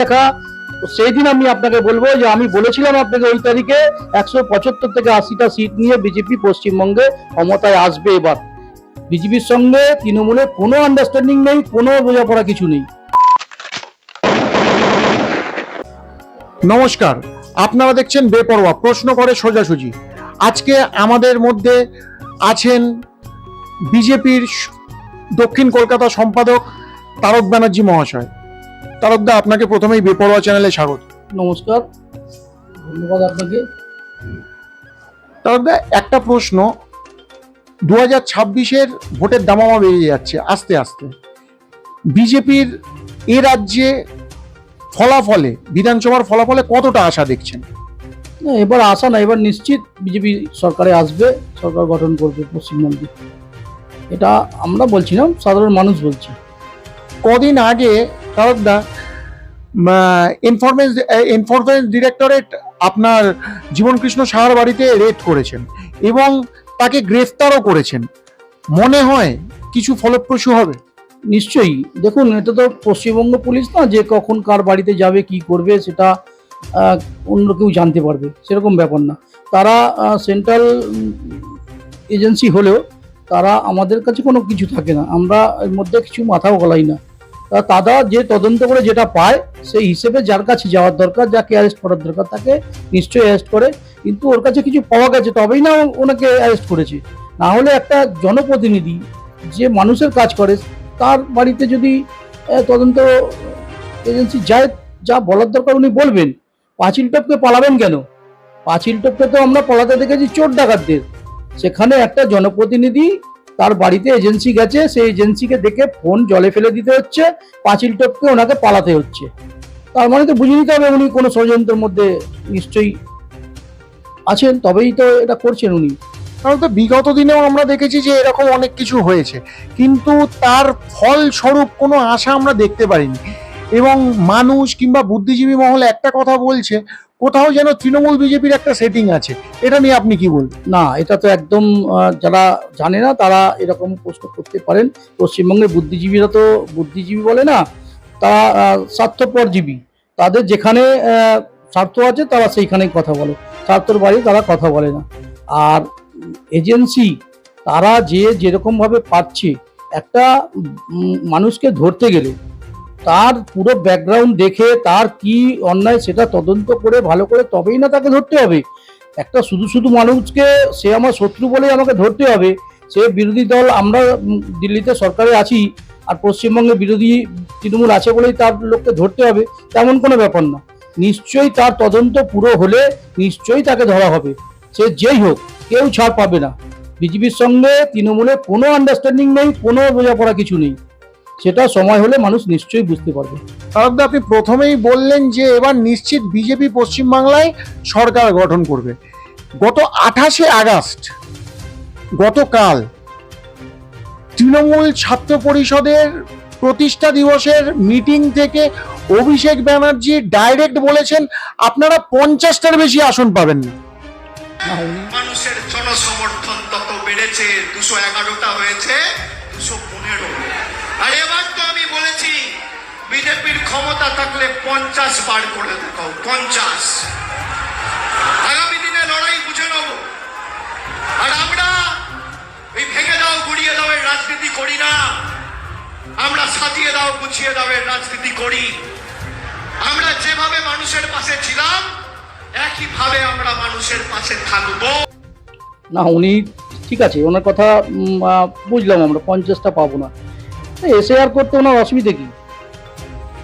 দেখা সেই দিন আমি আপনাকে বলব যে আমি বলেছিলাম আপনাকে ওই তারিখে একশো পঁচাত্তর থেকে আশিটা সিট নিয়ে বিজেপি পশ্চিমবঙ্গে ক্ষমতায় আসবে এবার। বিজেপির সঙ্গে তৃণমূলের কোনো আন্ডারস্ট্যান্ডিং নেই, কোনো বোঝাপড়া কিছু নেই। নমস্কার, আপনারা দেখছেন বেপরোয়া, প্রশ্ন করে সোজাসুজি। আজকে আমাদের মধ্যে আছেন বিজেপির দক্ষিণ কলকাতা সম্পাদক তারক ব্যানার্জি মহাশয়। তারকদা আপনাকে প্রথমেই বেপরোয়া চ্যানেলে স্বাগত। নমস্কার ধন্যবাদ আপনাকে। তারকদা একটা প্রশ্ন। দু হাজার ছাব্বিশের ভোটের দামামা বেরিয়ে যাচ্ছে আস্তে আস্তে। বিজেপির এ রাজ্যে ফলাফলে বিধানসভার ফলাফলে কতটা আশা দেখছেন? না, এবার আশা না এবার নিশ্চিত বিজেপি সরকারে আসবে সরকার গঠন করবে পশ্চিমবঙ্গে। এটা আমরা বলছি না সাধারণ মানুষ বলছি। কদিন আগে তারকদা ইনফরমেন্স ইনফরমেন্স ডিরেক্টরেট আপনার জীবনকৃষ্ণ সাহার বাড়িতে রেড করেছেন এবং তাকে গ্রেফতারও করেছেন। মনে হয় কিছু ফলপ্রসূ হবে। নিশ্চয়ই। দেখুন, এটা তো পশ্চিমবঙ্গ পুলিশ না যে কখন কার বাড়িতে যাবে, কি করবে সেটা অন্য কেউ জানতে পারবে। সেরকম ব্যাপার না। তারা সেন্ট্রাল এজেন্সি হলেও তারা আমাদের কাছে কোনো কিছু থাকে না। আমরা এর মধ্যে কিছু মাথাও গলাই না। তারা যে তদন্ত করে যেটা পায়, সেই হিসেবে যার কাছে যাওয়ার দরকার যাকে অ্যারেস্ট করার দরকার, তাকে নিশ্চয়ই অ্যারেস্ট করে। কিন্তু ওর কাছে কিছু পাওয়া গেছে, তবেই না ওনাকে অ্যারেস্ট করেছে। না হলে একটা জনপ্রতিনিধি যে মানুষের কাজ করে, তার বাড়িতে যদি তদন্ত এজেন্সি যায়, যা বলার দরকার উনি বলবেন। পাঁচিল টপকে পালাবেন কেন? পাঁচিল টপকে তো আমরা পালাতে দেখেছি চোর ডাকাতদের। সেখানে একটা জনপ্রতিনিধি তার বাড়িতে এজেন্সি গেছে, সেই এজেন্সিকে দেখে ফোন জলে ফেলে দিতে হচ্ছে, পাঁচিল টপকে ওনাকে পালাতে হচ্ছে। তার মানে তো বুঝে নিতে হবে উনি কোনো ষড়যন্ত্রের মধ্যে নিশ্চয়ই আছেন, তবেই তো এটা করছেন উনি। কারণ তো বিগত দিনেও আমরা দেখেছি যে এরকম অনেক কিছু হয়েছে, কিন্তু তার ফলস্বরূপ কোনো আশা আমরা দেখতে পারিনি। এবং মানুষ কিংবা বুদ্ধিজীবী মহল একটা কথা বলছে কোথাও যেন তৃণমূল বিজেপির একটা সেটিং আছে। এটা নিয়ে আপনি কি বলবেন? না, এটা তো একদম যারা জানে না, তারা এরকম প্রশ্ন করতে পারেন। পশ্চিমবঙ্গের বুদ্ধিজীবীরা তো বুদ্ধিজীবী বলে না, তারা স্বার্থপরজীবী। তাদের যেখানে স্বার্থ আছে, তারা সেইখানেই কথা বলে। স্বার্থর বাইরে তারা কথা বলে না। আর এজেন্সি, তারা যে যেরকমভাবে পাচ্ছে, একটা মানুষকে ধরতে গেলে তার পুরো ব্যাকগ্রাউন্ড দেখে তার কি অন্যায় সেটা তদন্ত করে ভালো করে তবেই না তাকে ধরতে হবে। একটা শুধু শুধু মানুষকে সে আমার শত্রু বলেই আমাকে ধরতে হবে। সে বিরোধী দল, আমরা দিল্লিতে সরকারে আছি আর পশ্চিমবঙ্গে বিরোধী তৃণমূল আছে বলেই তার লোককে ধরতে হবে, তেমন কোনো ব্যাপার না। নিশ্চয়ই তার তদন্ত পুরো হলে নিশ্চয়ই তাকে ধরা হবে। সে যেই হোক, কেউ ছাড় পাবে না। বিজেপির সঙ্গে তৃণমূলের কোনো আন্ডারস্ট্যান্ডিং নেই, কোনো বোঝাপড়া কিছু নেই। সেটা সময় হলে মানুষ নিশ্চয়ই বুঝতে পারবে। তারকদা আপনি প্রথমেই বললেন যে এবার নিশ্চিত বিজেপি পশ্চিমবাংলায় সরকার গঠন করবে। গত আঠাশে আগস্ট গতকাল তৃণমূল ছাত্র পরিষদের প্রতিষ্ঠা দিবসের মিটিং থেকে অভিষেক ব্যানার্জি ডাইরেক্ট বলেছেন আপনারা পঞ্চাশটার বেশি আসন পাবেন না। না, মানুষের জনসমর্থন তত বেড়েছে দুশো এগারোটা হয়েছে দুশো পনেরো আর এবার তো আমি বলেছি, বিজেপির ক্ষমতা থাকলে পঞ্চাশ বার করে দেখাও, পঞ্চাশ। আগামী দিনে লড়াই বুঝে নেব আর আমরা এই ভেঙে দাও, গুড়িয়ে দাও এর রাজনীতি করি না। আমরা সাজিয়ে দাও, গুছিয়ে দাও এর রাজনীতি করি। আমরা যেভাবে মানুষের পাশে ছিলাম, একইভাবে আমরা মানুষের পাশে থাকব। না, উনি ঠিক আছে, ওনার কথা বুঝলাম আমরা, পঞ্চাশটা পাবো না। এসএআর করতে ওনার অসুবিধে কি?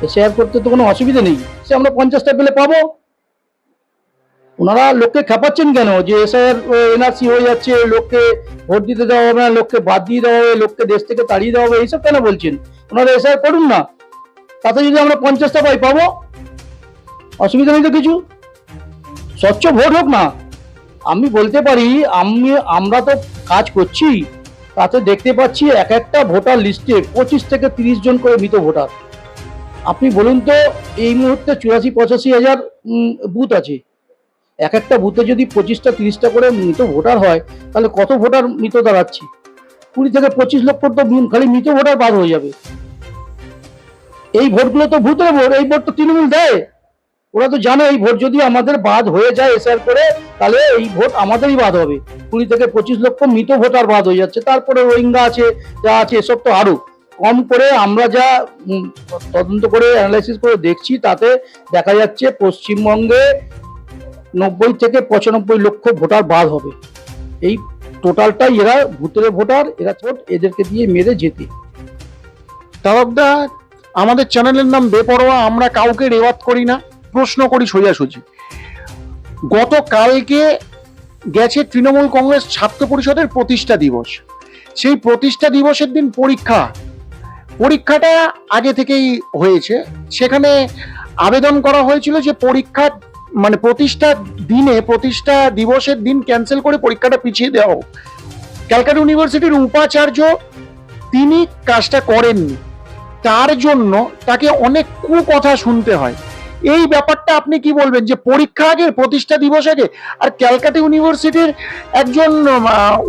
এসএআর করতে তো কোনো অসুবিধে নেই। সে আমরা পঞ্চাশটা পেলে পাবো। ওনারা লোককে খেপাচ্ছেন কেন? যে এসআইআর এনআরসি হয়ে যাচ্ছে, লোককে ভোট দিতে দেওয়া হবে না, লোককে বাদ দিয়ে দেওয়া হবে, লোককে দেশ থেকে তাড়িয়ে দেওয়া হবে, এইসব কেন বলছেন? ওনারা এসআইআর করুন না। তাতে যদি আমরা পঞ্চাশটা পাই, পাবো। অসুবিধা নেই তো কিছু? স্বচ্ছ ভোট হোক না। আমি বলতে পারি, আমি, আমরা তো কাজ করছি। তাতে দেখতে পাচ্ছি এক একটা ভোটার লিস্টে পঁচিশ থেকে তিরিশ জন করে মৃত ভোটার। আপনি বলুন তো, এই মুহূর্তে চুরাশি পঁচাশি হাজার বুথ আছে। এক একটা বুথে যদি পঁচিশটা, তিরিশটা করে মৃত ভোটার হয়, তাহলে কত ভোটার মৃত দাঁড়াচ্ছে? কুড়ি থেকে পঁচিশ লক্ষ তো খালি মৃত ভোটার বাদ হয়ে যাবে। এই ভোটগুলো তো ভূতের ভোট, এই ভোট তো তৃণমূল দেয়। ওরা তো জানে, এই ভোট যদি আমাদের বাদ হয়ে যায় এসআর করে, তাহলে এই ভোট আমাদেরই বাদ হবে। কুড়ি থেকে পঁচিশ লক্ষ মৃত ভোটার বাদ হয়ে যাচ্ছে। তারপরে রোহিঙ্গা আছে, যা আছে, এসব তো আরও কম করে আমরা যা তদন্ত করে অ্যানালাইসিস করে দেখছি, তাতে দেখা যাচ্ছে পশ্চিমবঙ্গে নব্বই থেকে পঁচানব্বই লক্ষ ভোটার বাদ হবে। এই টোটালটাই এরা ভূতের ভোটার, এরা ভোট এদেরকে দিয়ে মেরে যেতে। তারকদা, আমাদের চ্যানেলের নাম বেপরোয়া, আমরা কাউকে রেওয়াত করি না। প্রশ্ন করি সোজাসুজি। গতকালকে গেছে তৃণমূল কংগ্রেস ছাত্র পরিষদের প্রতিষ্ঠা দিবস। সেই প্রতিষ্ঠা দিবসের দিন পরীক্ষা। পরীক্ষাটা আগে থেকেই হয়েছে। সেখানে আবেদন করা হয়েছিল যে পরীক্ষা মানে প্রতিষ্ঠা দিনে, প্রতিষ্ঠা দিবসের দিন ক্যান্সেল করে পরীক্ষাটা পিছিয়ে দেওয়া হোক। ক্যালকাটা ইউনিভার্সিটির উপাচার্য তিনি কাজটা করেননি। তার জন্য তাকে অনেক কুকথা শুনতে হয়। এই ব্যাপারটা আপনি কি বলবেন? যে পরীক্ষা আগে, প্রতিষ্ঠা দিবস আগে, আর ক্যালকাটা ইউনিভার্সিটির একজন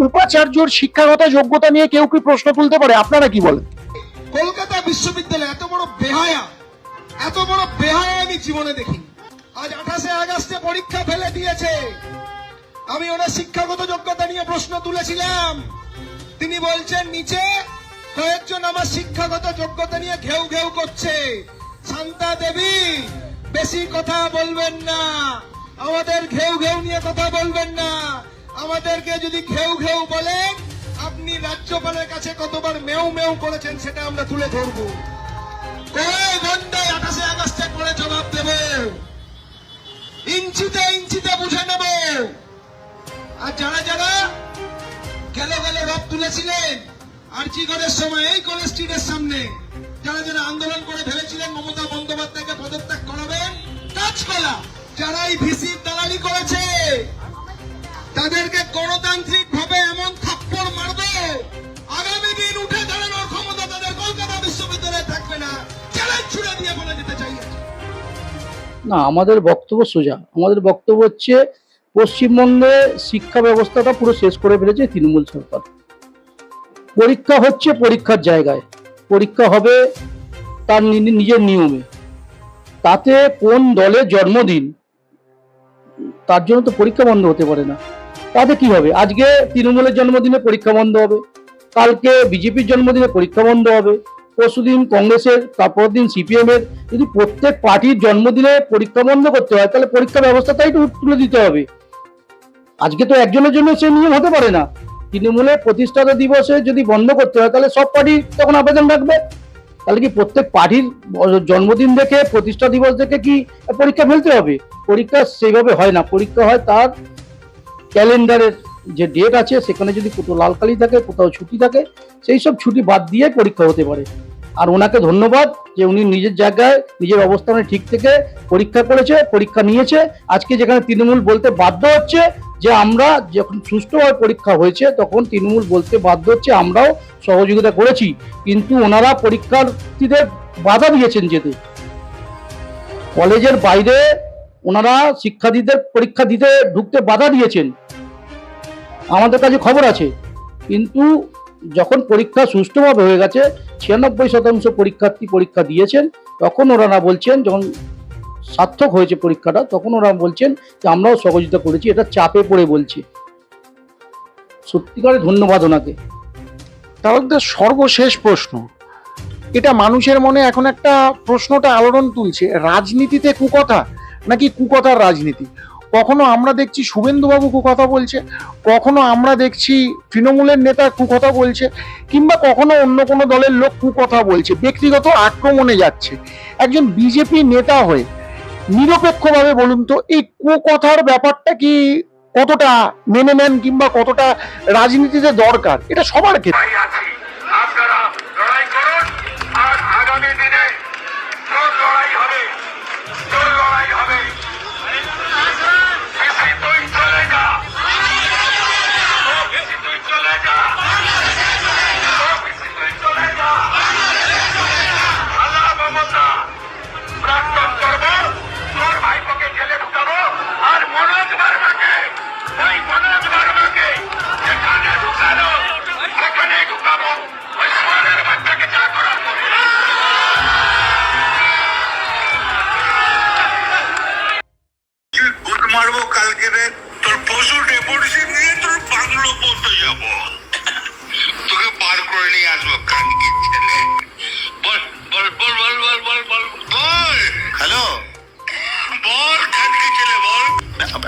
উপাচার্যর শিক্ষাগত যোগ্যতা নিয়ে কেউ কি প্রশ্ন তুলতে পারে? আপনারা কি বলেন? কলকাতা বিশ্ববিদ্যালয় এত বড় বেহায়া, এত বড় বেহায়া আমি জীবনে দেখি আজ আঠাশে আগস্টে পরীক্ষা ফেলে দিয়েছে। আমি ওনার শিক্ষাগত যোগ্যতা নিয়ে প্রশ্ন তুলেছিলাম। তিনি বলছেন, নিচে কয়েকজন আমার শিক্ষাগত যোগ্যতা নিয়ে ঘেউ ঘেউ করছে। শান্তা দেবী বেশি কথা বলবেন না। আমাদের ঘেউ ঘেউ নিয়ে কথা বলবেন না। আমাদেরকে যদি ঘেউ ঘেউ বলেন, আপনি রাজ্যপালের কাছে কতবার মেউ মেউ করেছেন সেটা আমরা তুলে ধরবো। ঘন্টায় আঠাশে আগস্টে করে জবাব দেব? ইঞ্চিতে ইঞ্চিতে বুঝে নেব। আর যারা যারা গেলে গেলে রব তুলেছিলেন আর্জিগড়ের সময় এই কলেজ স্ট্রিটের সামনে যারা যারা আন্দোলন করে ভেবেছিলেন মমতা বন্দ্যোপাধ্যায়কে পদত্যাগ করাবেন কাজকলা যারা এই ভিসির দালালি করেছে, তাদেরকে গণতান্ত্রিক ভাবে এমন থাপ্পড় মারবে, আগামী দিন উঠে দাঁড়ানোর ক্ষমতা তাদের কলকাতা বিশ্ববিদ্যালয়ে থাকবে না। চ্যালেঞ্জ ছুড়ে দিয়ে বলে যেতে চাই না, আমাদের বক্তব্য সোজা। আমাদের বক্তব্য হচ্ছে, পশ্চিমবঙ্গে শিক্ষা ব্যবস্থাটা পুরো শেষ করে ফেলেছে তৃণমূল সরকার। পরীক্ষা হচ্ছে পরীক্ষার জায়গায়। পরীক্ষা হবে তার নিজের নিয়মে। তাতে কোন দলের জন্মদিন, তার জন্য তো পরীক্ষা বন্ধ হতে পারে না। তাতে কি হবে? আজকে তৃণমূলের জন্মদিনে পরীক্ষা বন্ধ হবে, কালকে বিজেপির জন্মদিনে পরীক্ষা বন্ধ হবে পরশুদিন কংগ্রেসের তারপর দিন সিপিএম এর যদি প্রত্যেক পার্টির জন্মদিনে পরীক্ষা বন্ধ করতে হয়, তাহলে পরীক্ষা ব্যবস্থাটাই তো তুলে দিতে হবে। আজকে তো একজনের জন্য সেই নিয়ম হতে পারে না। তৃণমূলের প্রতিষ্ঠাতা দিবসে যদি বন্ধ করতে হয়, তাহলে সব পার্টি তখন আবেদন রাখবে? তাহলে কি প্রত্যেক পার্টির জন্মদিন দেখে, প্রতিষ্ঠা দিবস দেখে কি পরীক্ষা ফেলতে হবে? পরীক্ষা সেইভাবে হয় না। পরীক্ষা হয় তার ক্যালেন্ডারের যে ডেট আছে, সেখানে যদি কোথাও লালকালি থাকে, কোথাও ছুটি থাকে, সেই সব ছুটি বাদ দিয়ে পরীক্ষা হতে পারে। আর ওনাকে ধন্যবাদ যে উনি নিজের জায়গায় নিজের অবস্থানে ঠিক থেকে পরীক্ষা করেছে, পরীক্ষা নিয়েছে। আজকে যেখানে তৃণমূল বলতে বাধ্য হচ্ছে যে আমরা যখন সুষ্ঠুভাবে পরীক্ষা হয়েছে, তখন তৃণমূল বলতে বাধ্য হচ্ছে আমরাও সহযোগিতা করেছি। কিন্তু ওনারা পরীক্ষার্থীদের বাধা দিয়েছেন যেতে। কলেজের বাইরে ওনারা শিক্ষার্থীদের পরীক্ষা দিতে ঢুকতে বাধা দিয়েছেন। আমাদের কাছে খবর আছে। কিন্তু যখন পরীক্ষা সুষ্ঠুভাবে হয়ে গেছে, ছিয়ানব্বই শতাংশ পরীক্ষার্থী পরীক্ষা দিয়েছেন, তখন ওনারা বলছেন, যখন সার্থক হয়েছে পরীক্ষাটা, তখন ওরা বলছেন যে আমরাও সহযোগিতা করেছি, এটা চাপে পড়ে বলছে। সত্যিকারে ধন্যবাদ ওনাকে। তারকদা সর্বশেষ প্রশ্ন। এটা মানুষের মনে এখন একটা প্রশ্নটা আলোড়ন তুলছে, রাজনীতিতে কুকথা নাকি কুকথার রাজনীতি? কখনো আমরা দেখছি শুভেন্দুবাবু কুকথা বলছে, কখনো আমরা দেখছি তৃণমূলের নেতা কুকথা বলছে, কিংবা কখনো অন্য কোনো দলের লোক কুকথা বলছে। ব্যক্তিগত আক্রমণে যাচ্ছে। একজন বিজেপি নেতা হয়ে নিরপেক্ষভাবে বলুন তো, এই কুকথার ব্যাপারটা কি কতটা মেনে নেন কিংবা কতটা রাজনীতিতে দরকার? এটা সবার ক্ষেত্রে।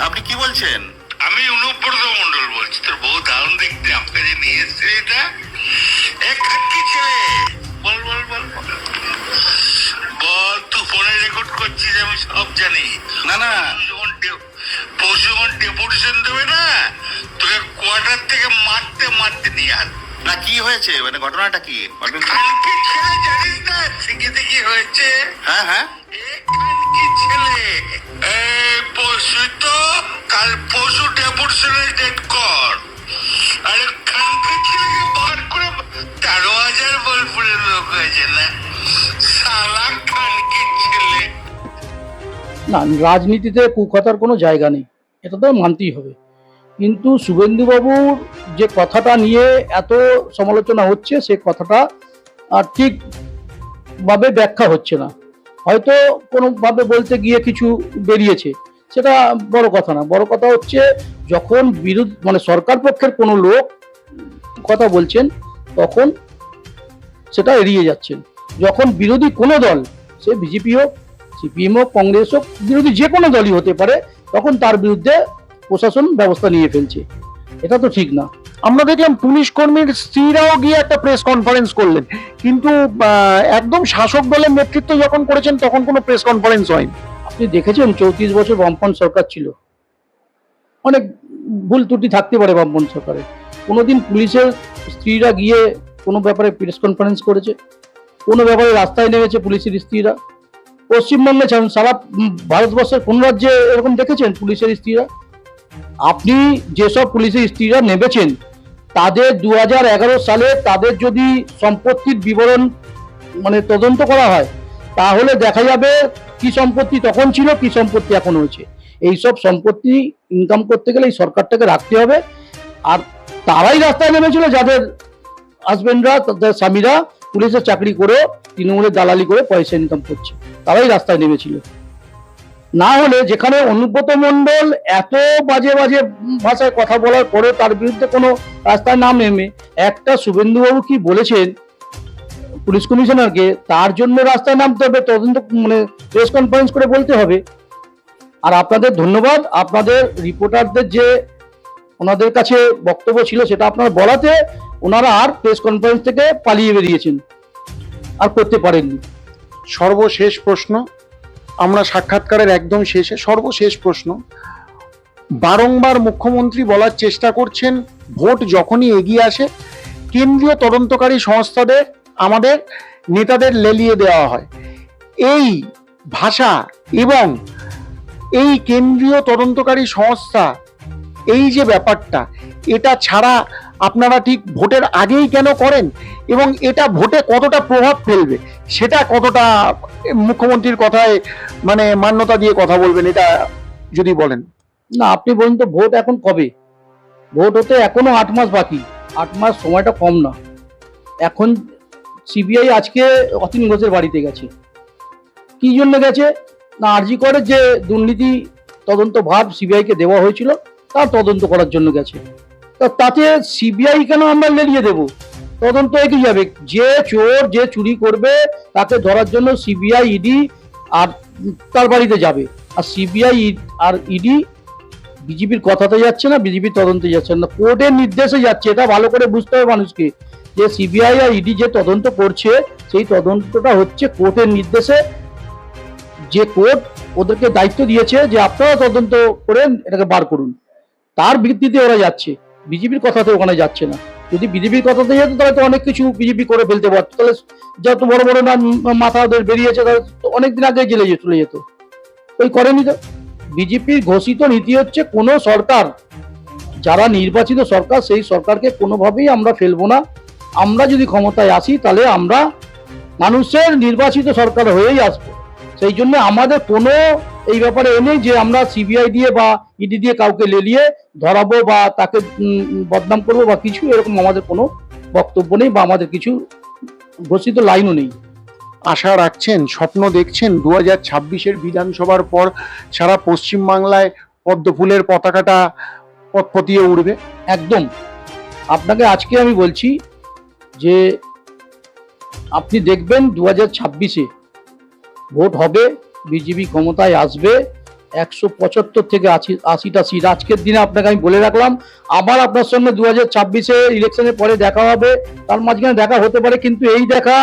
আপনি কি বলছেন? আমি অনুব্রত মন্ডল বলছি। তোর বহু দারুণ দেখতে আপনাকে নিয়ে এসছে। এটা? ছেলে। বল বল বল বল। তুই ফোনে রেকর্ড করছিস আমি সব জানি। না না। পরশু যখন ডেপুটেশন দেবে না। তোকে কোয়ার্টার থেকে মারতে মারতে নিয়ে আস। না কি হয়েছে? মানে ঘটনাটা কি? কালকে ছেলে জানিস না? কি হয়েছে? হ্যাঁ হ্যাঁ। এই তো, কাল ডেট কর। আরে কালকে ছেলেকে বার করে তেরো হাজার লোক হয়েছে না? কালকে ছেলে। না, রাজনীতিতে কুকথার কোনো জায়গা নেই। এটা তো মানতেই হবে। কিন্তু শুভেন্দুবাবুর যে কথাটা নিয়ে এত সমালোচনা হচ্ছে, সে কথাটা ঠিকভাবে ব্যাখ্যা হচ্ছে না। হয়তো কোনোভাবে বলতে গিয়ে কিছু বেরিয়েছে। সেটা বড় কথা না। বড় কথা হচ্ছে, যখন বিরোধ মানে সরকার পক্ষের কোনো লোক কথা বলছেন, তখন সেটা এড়িয়ে যাচ্ছেন। যখন বিরোধী কোনো দল, সে বিজেপি হোক, সিপিএম হোক, কংগ্রেস হোক, বিরোধী যে কোনো দলই হতে পারে, তখন তার বিরুদ্ধে প্রশাসন ব্যবস্থা নিয়ে ফেলছে। এটা তো ঠিক না। আমরা দেখলাম পুলিশ কর্মীর স্ত্রীরাও গিয়ে একটা প্রেস কনফারেন্স করলেন। কিন্তু একদম শাসক দলের নেতৃত্ব যখন করেছেন, তখন কোনো প্রেস কনফারেন্স হয়নি। আপনি দেখেছেন চৌত্রিশ বছর বামপন সরকার ছিল? অনেক ভুল ত্রুটি থাকতে পারে বামপন সরকারে কোনোদিন পুলিশের স্ত্রীরা গিয়ে কোনো ব্যাপারে প্রেস কনফারেন্স করেছে? কোনো ব্যাপারে রাস্তায় নেমেছে পুলিশের স্ত্রীরা? পশ্চিমবঙ্গে সারা ভারতবর্ষের কোন রাজ্যে এরকম দেখেছেন পুলিশের স্ত্রীরা? আপনি যেসব পুলিশের স্ত্রীরা নেমেছেন তাদের দু হাজার এগারো সালে তাদের যদি সম্পত্তির বিবরণ মানে তদন্ত করা হয়, তাহলে দেখা যাবে কি সম্পত্তি তখন ছিল, কি সম্পত্তি এখন হয়েছে এইসব সম্পত্তি ইনকাম করতে গেলে এই সরকারটাকে রাখতে হবে। আর তারাই রাস্তায় নেমেছিল, যাদের হাজবেন্ডরা তাদের স্বামীরা পুলিশের চাকরি করে তৃণমূলের দালালি করে পয়সা ইনকাম করছে। তারাই রাস্তায় নেমেছিল। না হলে যেখানে অনুব্রত মণ্ডল এত বাজে বাজে ভাষায় কথা বলার পরেও তার বিরুদ্ধে কোনো রাস্তায় নাম নেমে একটা শুভেন্দুবাবু কি বলেছেন? পুলিশ কমিশনারকে তার জন্য রাস্তায় নামতে হবে, তদন্ত মানে প্রেস কনফারেন্স করে বলতে হবে। আর আপনাদের ধন্যবাদ, আপনাদের রিপোর্টারদের যে ওনাদের কাছে বক্তব্য ছিল সেটা আপনারা বলাতে ওনারা আর প্রেস কনফারেন্স থেকে পালিয়ে বেরিয়েছেন। আর করতে পারেননি। সর্বশেষ প্রশ্ন। আমরা সাক্ষাৎকারের একদম শেষে সর্বশেষ প্রশ্ন। বারংবার মুখ্যমন্ত্রী বলার চেষ্টা করছেন, ভোট যখনই এগিয়ে আসে, কেন্দ্রীয় তদন্তকারী সংস্থাদের, আমাদের নেতাদের লেলিয়ে দেওয়া হয়। এই ভাষা এবং এই কেন্দ্রীয় তদন্তকারী সংস্থা, এই যে ব্যাপারটা, এটা ছাড়া আপনারা ঠিক ভোটের আগেই কেন করেন? এবং এটা ভোটে কতটা প্রভাব ফেলবে? সেটা কতটা মুখ্যমন্ত্রীর কথায় মানে মান্যতা দিয়ে কথা বলবেন, এটা যদি বলেন। না, আপনি বলুন তো, ভোট এখন কবে? ভোট হতে এখনও আট মাস বাকি। আট মাস সময়টা কম না। এখন সিবিআই আজকে অতীন ঘোষের বাড়িতে গেছে। কি জন্য গেছে? না, আরজি করে যে দুর্নীতি তদন্ত ভাব সিবিআইকে দেওয়া হয়েছিল, তার তদন্ত করার জন্য গেছে। তা তাতে সিবিআই কেন আমরা লেলিয়ে দেব? তদন্ত এগিয়ে যাবে। যে চোর যে চুরি করবে, তাকে ধরার জন্য সিবিআই ইডি আর তার বাড়িতে যাবে। আর সিবিআই আর ইডি বিজেপির কথাতে যাচ্ছে না বিজেপির তদন্তে যাচ্ছে না। কোর্টের নির্দেশে যাচ্ছে, এটা ভালো করে বুঝতে হবে মানুষকে। যে সিবিআই আর ইডি যে তদন্ত করছে, সেই তদন্তটা হচ্ছে কোর্টের নির্দেশে। যে কোর্ট ওদেরকে দায়িত্ব দিয়েছে যে আপনারা তদন্ত করে এটাকে বার করুন। তার ভিত্তিতে ওরা যাচ্ছে। বিজেপির কথাতে ওখানে যাচ্ছে না। যদি বিজেপির কথাতে যেত, তাহলে তো অনেক কিছু বিজেপি করে ফেলতে পারতো। তাহলে যত বড় বড় না মাথা ওদের বেরিয়েছে, তাহলে অনেকদিন আগে জেলে চলে যেত। ওই করেনি তো। বিজেপির ঘোষিত নীতি হচ্ছে, কোনো সরকার, যারা নির্বাচিত সরকার, সেই সরকারকে কোনোভাবেই আমরা ফেলব না। আমরা যদি ক্ষমতায় আসি, তাহলে আমরা মানুষের নির্বাচিত সরকার হয়েই আসব। সেই জন্য আমাদের কোনো এই ব্যাপারে এ নেই যে আমরা সিবিআই দিয়ে বা ইডি দিয়ে কাউকে লেলিয়ে ধরাবো বা তাকে বদনাম করব বা কিছু এরকম আমাদের কোনো বক্তব্য নেই বা আমাদের কিছু ঘোষিত লাইনও নেই। আশা রাখছেন স্বপ্ন দেখছেন দু হাজার ছাব্বিশের বিধানসভার পর সারা পশ্চিমবাংলায় পদ্ম ফুলের পতাকাটা পতপতিয়ে উঠবে? একদম। আপনাকে আজকে আমি বলছি যে আপনি দেখবেন দু হাজার ছাব্বিশে ভোট হবে বিজেপি ক্ষমতায় আসবে, একশো পঁচাত্তর থেকে আশি, আশিটা সিট আজকের দিনে আপনাকে আমি বলে রাখলাম, আবার আপনার সঙ্গে দু হাজার ছাব্বিশে ইলেকশনের পরে দেখা হবে। তার মাঝখানে দেখা হতে পারে, কিন্তু এই দেখা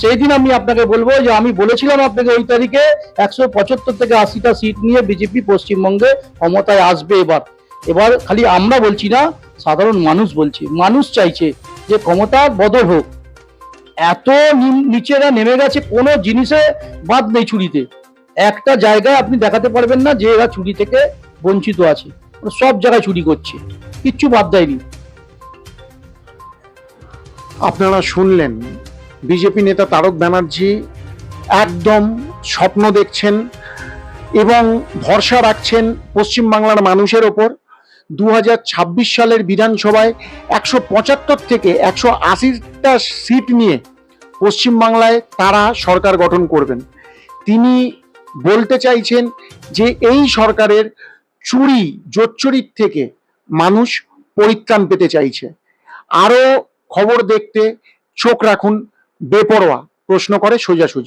সেই দিন আমি আপনাকে বলব যে আমি বলেছিলাম আপনাকে ওই তারিখে, একশো পঁচাত্তর থেকে আশিটা সিট নিয়ে বিজেপি পশ্চিমবঙ্গে ক্ষমতায় আসবে এবার। এবার খালি আমরা বলছি না, সাধারণ মানুষ বলছে। মানুষ চাইছে যে ক্ষমতা বদল হোক। এত নিচেরা নেমে গেছে, কোনো জিনিসে বাদ নেই চুরিতে একটা জায়গায় আপনি দেখাতে পারবেন না যে এরা চুরি থেকে বঞ্চিত আছে। সব জায়গায় চুরি করছে। কিচ্ছু বাদ দেয়নি। আপনারা শুনলেন, বিজেপি নেতা তারক ব্যানার্জি একদম স্বপ্ন দেখছেন এবং ভরসা রাখছেন পশ্চিমবাংলার মানুষের ওপর। দু হাজার ছাব্বিশ সালের বিধানসভায় একশো পঁচাত্তর থেকে একশো আশিটা সিট নিয়ে পশ্চিমবাংলায় তারা সরকার গঠন করবেন। তিনি বলতে চাইছেন যে এই সরকারের চুরি জোচ্চুরির থেকে মানুষ পরিত্রাণ পেতে চাইছে। আরও খবর দেখতে চোখ রাখুন, বেপরোয়া প্রশ্ন করে সোজাসুজি